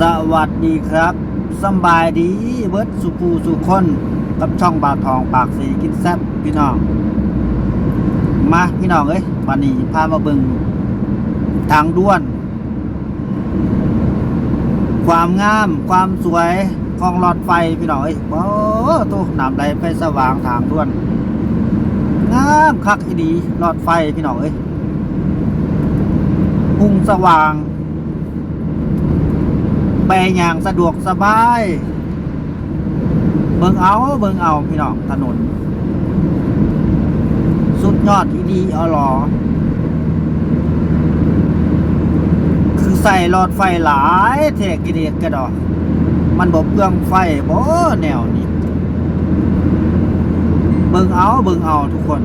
สวัสดีครับสบายดีเบิร์ดสุภูสุคนกับช่องบาทองปากสีกินแซ่บพี่น้อง มาพี่น้องเอ้ยวันนี้พามาเบิงทางด่วน ความงามความสวยของหลอดไฟพี่น้องเอ้ยโอ้ตัวน้ำไหลไฟสว่างทางด่วน งามคักอีดีหลอดไฟพี่น้องเอ้ยหุ่งสว่าง ไปอย่างสะดวกสบาย เบิ่งเอาเบิ่งเอาพี่น้องถนน สุดยอดที่ดีเอาหรอคือใส่หลอดไฟหลายเทกิเดียกกระดอก มันบบเปลืองไฟบ่แนวนี้ เบิ่งเอาเบิ่งเอาทุกคน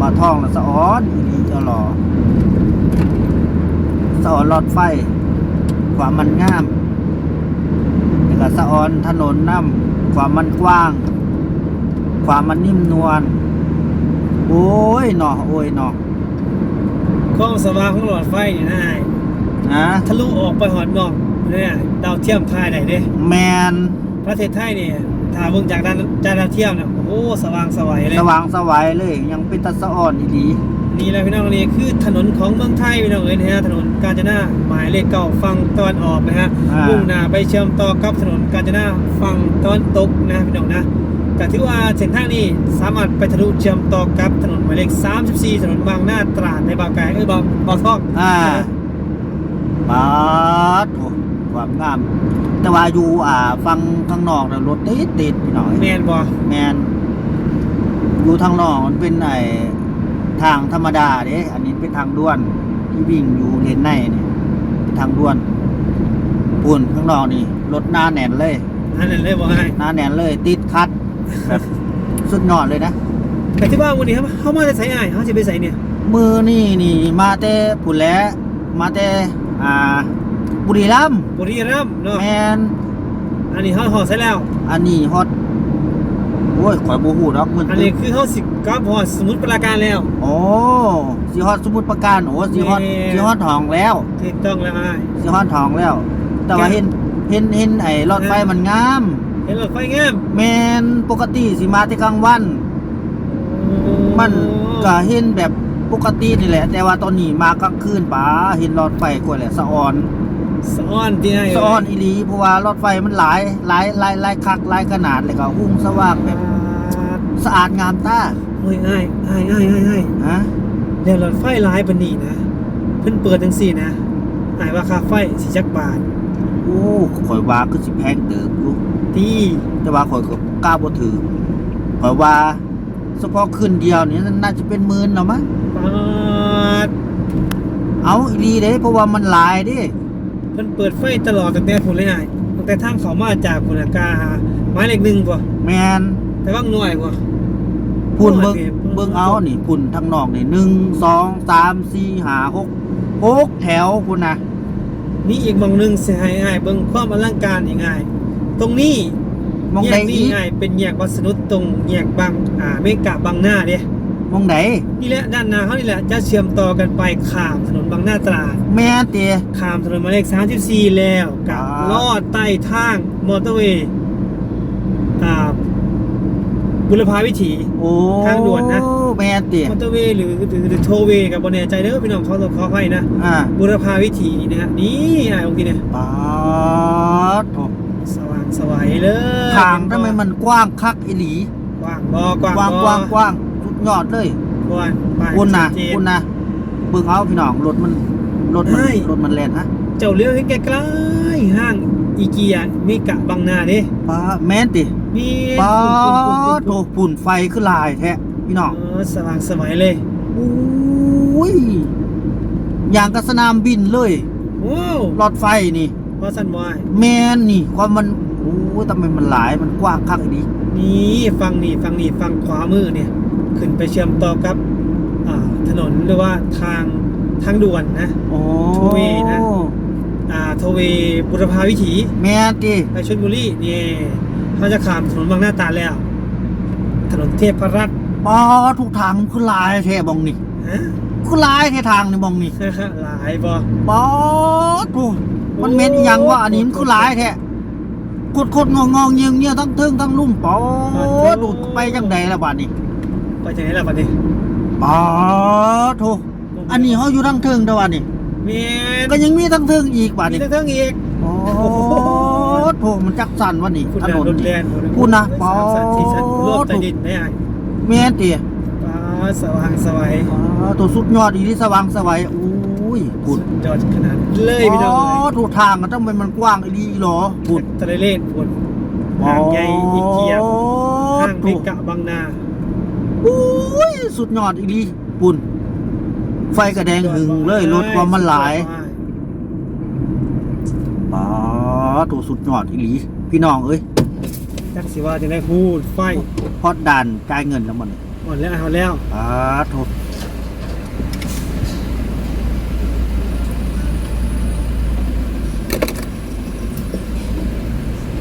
มาท่องและสะอ้อนอีดีเอหรอ สะออนหลอดไฟความมันงามแล้วก็สะออนถนนน้ำความมันกว้าง ความมันนิ่มนวลโอ้ยหนอโอ้ยหนอข้องสว่างของหลอดไฟนี่นะอ้ายนะทะลุออกไปหอดนอกเนี่ยดาวเทียมพายได้เด้แมนประเทศไทยนี่ถ้าเบิ่งจากด้านจานดาวเทียมเนี่ยโอ้สว่างสวัยเลยสว่างสวัยเลยยังเป็นตาสะอ่อนอีดี นี่แหละพี่น้องนี่คือถนนของเมืองไทยพี่น้องเอ้ยนะฮะถนนกาญจนาหมายเลขเก้าฝั่งตะวันออกนะฮะอ่ามุ่งหน้าไปเชื่อมต่อกับถนนกาญจนาฝั่งตะวันตกนะพี่น้องนะก็ถือว่าเส้นทางนี้สามารถไปทะลุเชื่อมต่อกับถนนหมายเลข 34 ถนนบางนาตราดในบางแกเอ้ยบางบางทอกอ่าบาดโอ้ความงาม แต่ว่าอยู่อ่าฟังข้างนอกนะรถติดติดพี่น้อยแมนบ่แมนอยู่ทางนอกมันเป็นไอ ทางธรรมดาเด้อันนี้เป็นทางด่วนที่วิ่งอยู่เลนในนี่เป็นทางด่วนปุ่นข้างนอกนี่รถหน้าแน่นเลยอันนั้นเลยบ่ให้หน้าแน่นเลย ติดคัดแบบสุดยอดเลยนะแต่ที่ว่าวันนี้ครับเขามาจะใส่อ้ายเขาจะไปใส่เนี่ย มือนี่นี่มาแต่ผุนแหล้วมาแต่อ่าบุรีรัมย์บุรีรัมย์เนาะแมนอันนี้เขาห่อใส่แล้ว อันนี้ฮอต โอ้ยข่อยบูฮูดอกมึนอันนี้คือเขาสิกลับห่อสมุดปราการแล้ว โอ้สีฮอตสมุดประการโอ้สีฮอตแม่สีฮอตทองแล้วถูกต้องแล้วอ้ายสีฮอตทองแล้ว แต่ว่าแกเห็นเห็นเห็นไอ้รถไฟมันงาม เห็นรถไฟงามแมนปกติสิมาแต่กลางวัน มันก็เห็นแบบปกตินี่แหละ แต่ว่าตอนนี้มากลางคืนป๋าเห็นรถไฟกว่าแหละสะออนสะอ้อนที่ไหนสะออนอีหลีเพราะว่ารถไฟมันหลายหลายหลายหลายคักหลายขนาดเลยก็หุ้งสว่างแบบ สะอาดงามตาโอ้ยอ้ายอ้ายอ้ายอ้ายอ้ายฮะเดี๋ยวรถไฟหลายปานนี้นะ เพิ่นเปิดจังซี่นะอ้ายว่าค่าไฟสิจักบาทโอ้ข่อยว่าคือสิแพงเติบอยู่ที่แต่ว่าข่อยก็กล้าบ่ถือข่อยว่าเฉพาะคืนเดียวนี่น่าจะเป็นหมื่นแล้วมั้งปาดเอาอีหลีเด้เพราะว่ามันหลายเด้เพิ่นเปิดไฟตลอดตั้งแต่พุ่นเลยอ้ายตั้งแต่ทางเขามาจากพุ่นน่ะกาหาหมายเลขหนึ่งบ่แมน แต่ว่างหน่วยบ่พุ่นเบิ่งโอ้ยเบิ่งเอานี่พุ่นทางนอกนี่หนึ่งสองสามสี่ห้าหกหกแถวพุ่นนะมีอีกหมองหนึงสิให้อ้ายเบิ่งความอลังการอีกอ้าย ตรงนี้มองแยใดกอีนี่กอ้ายเป็นแยกวัดสนุดตรงแยกบางอ่าเมกะบางหน้าเด้มองไหนนี่แหละด้านหน้าเขานี่แหละจะเชื่อมต่อกันไปข้ามถนนบางหน้าตราดแม่เตีย ข้ามถนนหมายเลข34แล้วกับอ่า ลอดใต้ทางมอเตอร์เวย์อ่า บุรพาวิถี โอ้ทางด่วนนะ แม่เตียมอเตอร์เวย์หรือหรือหรือโทเวย์กับบนแน่ใจเด้อพี่น้องเขาต้องขอให้นะอ่าบุรพาวิถีนี่นะฮะนี่อะตรงนี้เนี่ยปาดโถ่สว่างสวัยเลยทางทำไมมันกว้างคักอีหลีกว้างบอกว้างกว้างบ่กว้างกว้างสุดยอดเลยกว้างไปคุณนะชัดเจคุณนะเบิ่งเอาพี่น้องรถมันรถมันเฮ้ยรถมันแล่นฮะเจ้าเลี้ยวเห็นไกลๆห้างอีเกียเมกะบางนาเด้ปาแม่นติ นี่ปาฝุ่นดโถฝุ่นไฟคือลายแท้พี่น้องเออสว่างสวัยเลยอุ้ยอย่างกับสนามบินเลยว้าวรถไฟนี่พอสันวายแมนนี่ความมันโอ้ยทำไมมันหลายมันกว้างคักอีดีนี่ฟังนี่ฟังนี่ฟังขวามือเนี่ย ขึ้นไปเชื่อมต่อกับอ่าถนนหรือว่าทางทางด่วนนะโอ้โทเวนะอ่าโทเวบุรพาวิถี แมนติไปชลบุรีนี่ เขาจะข้ามถนนบางหน้าตราดแล้ว ถนนเทพรัตน์ปอทุกทางมันคือลายแท้บองนี่ฮะคือหลายแค่ทางนี่มองนี่หลายบ่ป๊อดโอ้มันเม็นอีหยังว่าอันนี้มันคือหลายแท้กดๆงองๆเงียงเงียทั้งเทิงทั้งลุ่มป๊อดดูดไปจังใดล่ะบัดนี้ไปจังได๋ล่ะบัดนี้ป๊อดโถอันนี้เฮาอยู่ทั้งเทิงเด้อบัดนี้แม่นก็ยังมีทั้งเทิงอีกบัดมีนี้ทั้งอีกโอ้ โถมันจักสั่นวะนี่ถนนนี่พูดนะสาโอ้รต้ดินได้ไงแม่นติป้าสว่างสวัยตัวสุดยอดอีที่สว่างสวัยอุ้ยพูดจอดขนาดเลยพี่น้องอ๋อถูกทางก็ต้องเป็นมันกว้างอีหลีหรอพูดทะเลเล่นพุ่นห่างใหญ่อีเกียบหางถูพิกะบางนาอุ้ยสุดยอดอีหลีปุ่นไฟกระแดงหึงเลยรถความมันหลายอ๋อ ตัวสุดยอดอีหลีพี่น้องเอ้ยจักสิว่าจะได้พูดไฟพอดดันจ่ายเงินแล้วมันหมดแล้วเอาแล้วอ่าโถ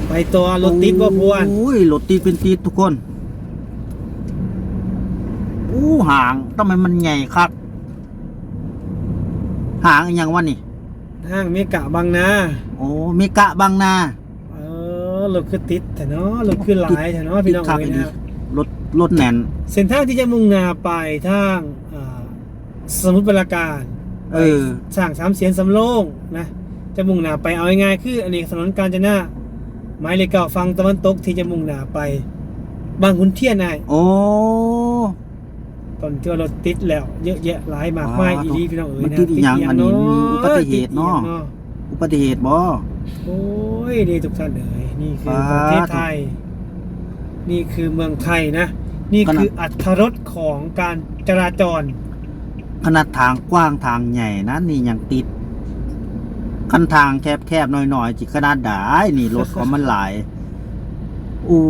ไปตัวรถติดบ่พวนอุ้ยรถติดเป็นติดทุกคนอู้หางทำไมมันใหญ่คักหางอหย่างวะนี่ ห้างเมกะบางนาโอ้เมกะบางนาเออรถคือติดแต่เนาะรถคือหลายแต่เนาะพี่น้องคักเอ้ยอีหลีนะรถรถแน่นเส้นทางที่จะมุ่งหน้าไปทางอ่าสมุทรปราการเออสร้างสามเสียนสำโรงนะจะมุ่งหน้าไปเอาง่ายๆคืออันนี้ถนนกาญจนาหมายเลขเก้าฝั่งตะวันตกที่จะมุ่งหน้าไปบางขุนเทียนนายโอ้ ตอนที่ว่ารถติดแล้ว เยอะแยะหลายมากมายอ๋ออีดีพี่น้องเอ๋ยมันนะติดอีหยังอันนี้ติดมีอุบัติเหตุเนาะติดอีหยังอุบัติเหตุบ่โอ้ยดีทุกท่านเอ๋ยนี่คือสาธุประเทศไทย นี่คือเมืองไทยนะ นี่ขนาดคืออัตรถรสของการจราจร ขนาดทางกว้างทางใหญ่นะนี่ยังติดคันทางแคบๆหน่อยๆจิขนาดได้นี่รถของมันหลายโอ้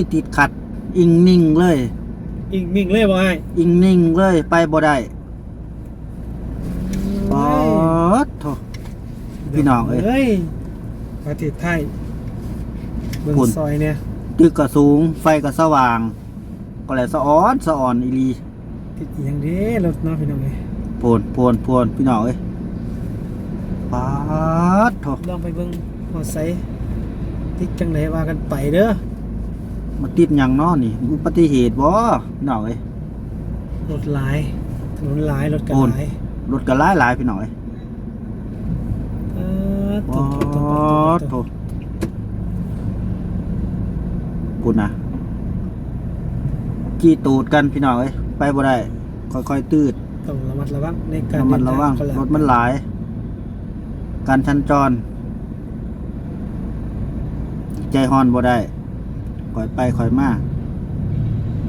ยติดขัดอิงนิ่งเลย อิงมิ่งเลยบ่ไอ้อิงนิ่งเลยไปบ่ได้ปอดโถพี่น้องเอ้ยเอ้ยประเทศไทยเมืองคุณซอยเนี่ยตึกก็สูง ไฟก็สว่าง ก็เลยสะอ้อนสะอ่อนอีหลีติดอหย่างเด้รถเนาะพี่น้องเอ้ยโพนโพนโพนพี่น้องเอ้ยปาดโถลองไปเบิ่งมอไซค์ติดจังไหนว่ากันไปเด้อ มาติดหยังเนาะนี่อุบัติเหตุบ่พี่น้องเอ้ย รถหลายถนนหลายรถกันโอน หลายรถก็หลายหลายพี่น้องเอ้ยเออปตุ๊าบตุ๊บตุ๊บดตุ๊บโถตุ๊บกูนะจี้ตูดกันพี่น้องเอ้ยไปบ่ได้ค่อยๆตืด ต้องระมัดระวังในการระมัดระวังเดินทาก็แล้วรถมันหลาย การชันจร ใจฮอนบ่ได้ ค่อยไปค่อยมา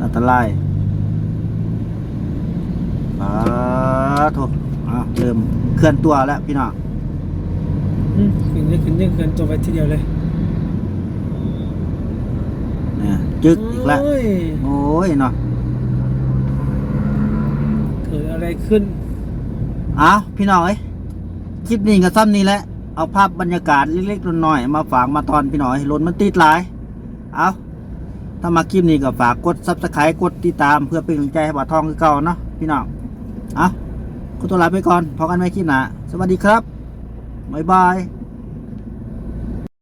อันตรายปาโถอะเริ่มเคลื่อนตัวแล้วพี่น้องอืมขึ้นนี่ขึ้นนี่ขึ้นตัวไปทีเดียวเลยเนี่ยจึกอีกแล้วโอ้ยโอ้ยเนาะเกิดอะไรขึ้นเอาพี่น้องเอ้ยคลิปนี้กับซ้ำนี้แหละ เอาภาพบรรยากาศเล็กๆน้อยๆมาฝากมาตอนพี่น้อยรถมันติดหลาย เอา ถ้ามาคลิปนี้ก็ฝากกดซับสไครต์กดติดตามเพื่อเป็นกำลังใจให้บ่าวทองคือเก่าเนาะพี่น้องเอาขอตัวลาไปก่อนพอกันไว้คลิปหน้าสวัสดีครับบ๊ายบาย